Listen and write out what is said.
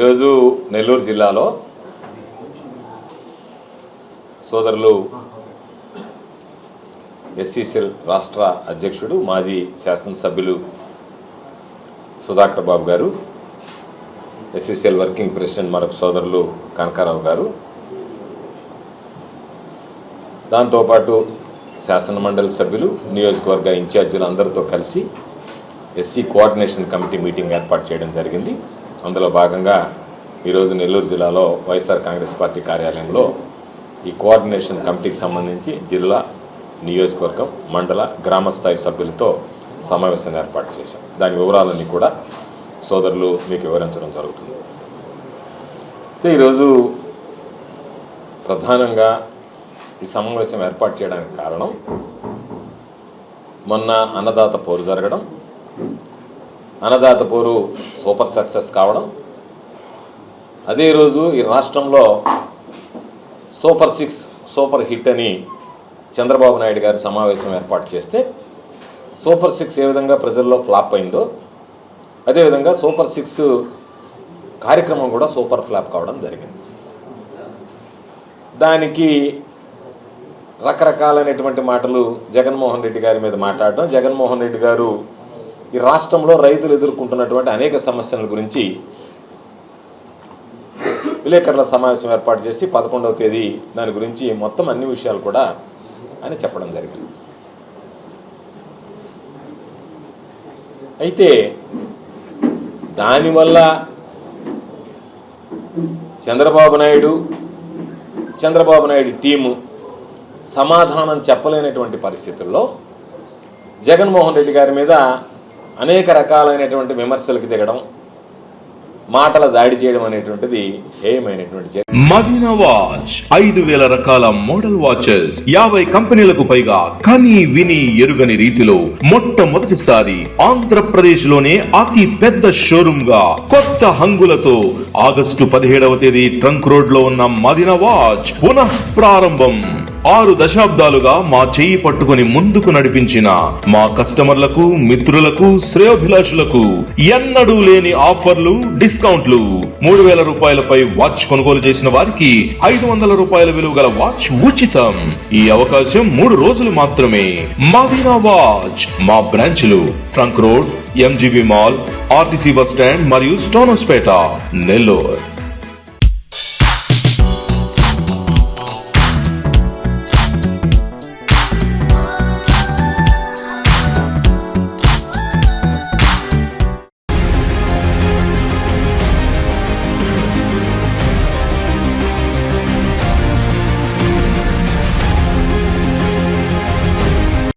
ఈరోజు నెల్లూరు జిల్లాలో సోదరులు ఎస్సీసీఎల్ రాష్ట్ర అధ్యక్షుడు మాజీ శాసనసభ్యులు సుధాకర్ బాబు గారు ఎస్సీసీఎల్ వర్కింగ్ ప్రెసిడెంట్ మరొక సోదరులు కనకారావు గారు. దాంతోపాటు శాసన మండలి సభ్యులు నియోజకవర్గ ఇన్ఛార్జీలు అందరితో కలిసి ఎస్సీ కోఆర్డినేషన్ కమిటీ మీటింగ్ ఏర్పాటు చేయడం జరిగింది. అందులో భాగంగా ఈరోజు నెల్లూరు జిల్లాలో వైఎస్ఆర్ కాంగ్రెస్ పార్టీ కార్యాలయంలో ఈ కోఆర్డినేషన్ కమిటీకి సంబంధించి జిల్లా నియోజకవర్గం మండల గ్రామస్థాయి సభ్యులతో సమావేశం ఏర్పాటు చేశాం. దాని వివరాలన్నీ కూడా సోదరులు మీకు వివరించడం జరుగుతుంది. అయితే ఈరోజు ప్రధానంగా ఈ సమావేశం ఏర్పాటు చేయడానికి కారణం మొన్న అన్నదాత పోరు జరగడం అన్నదాత పోరు సూపర్ సక్సెస్ కావడం అదే రోజు ఈ రాష్ట్రంలో సూపర్ సిక్స్ సూపర్ హిట్ అని చంద్రబాబు నాయుడు గారి సమావేశం ఏర్పాటు చేస్తే సూపర్ సిక్స్ ఏ విధంగా ప్రజల్లో ఫ్లాప్ అయిందో అదేవిధంగా సూపర్ సిక్స్ కార్యక్రమం కూడా సూపర్ ఫ్లాప్ కావడం జరిగింది. దానికి రకరకాలైనటువంటి మాటలు జగన్మోహన్ రెడ్డి గారి మీద మాట్లాడడం జగన్మోహన్ రెడ్డి గారు ఈ రాష్ట్రంలో రైతులు ఎదుర్కొంటున్నటువంటి అనేక సమస్యల గురించి విలేకరుల సమావేశం ఏర్పాటు చేసి పదకొండవ తేదీ దాని గురించి మొత్తం అన్ని విషయాలు కూడా అని చెప్పడం జరిగింది. అయితే దానివల్ల చంద్రబాబు నాయుడు చంద్రబాబు నాయుడు టీము సమాధానం చెప్పలేనటువంటి పరిస్థితుల్లో జగన్మోహన్ రెడ్డి గారి మీద అనేక రకాలైనటువంటి విమర్శలకు దిగడం మాటల దాడి చేయడం అనేటువంటిది ఏమైనటువంటి చర్య. మదీనా వాచ్ ఐదు వేల రకాల మోడల్ వాచెస్ యాభై కంపెనీలకు పైగా కని విని ఎరుగని రీతిలో మొట్టమొదటిసారి ఆంధ్రప్రదేశ్లోనే అతి పెద్ద షోరూమ్గా కొత్త హంగులతో ఆగస్టు పదిహేడవ తేదీ ట్రంక్ రోడ్లో ఉన్న మదీనా వాచ్ పునః ప్రారంభం. ఆరు దశాబ్దాలుగా మా చేయి పట్టుకుని ముందుకు నడిపించిన మా కస్టమర్లకు మిత్రులకు శ్రేయోభిలాషులకు ఎన్నడూ లేని ఆఫర్లు డిస్కౌంట్లు. మూడు వేల రూపాయలపై వాచ్ కొనుగోలు చేసిన వారికి ఐదు వందల రూపాయల విలువ గల వాచ్ ఉచితం. ఈ అవకాశం మూడు రోజులు మాత్రమే. మదీనా వాచ్. మా బ్రాంచ్లు trunk road MGB mall RTC bus stand మరియు స్టోనోస్పేట నెల్లూరు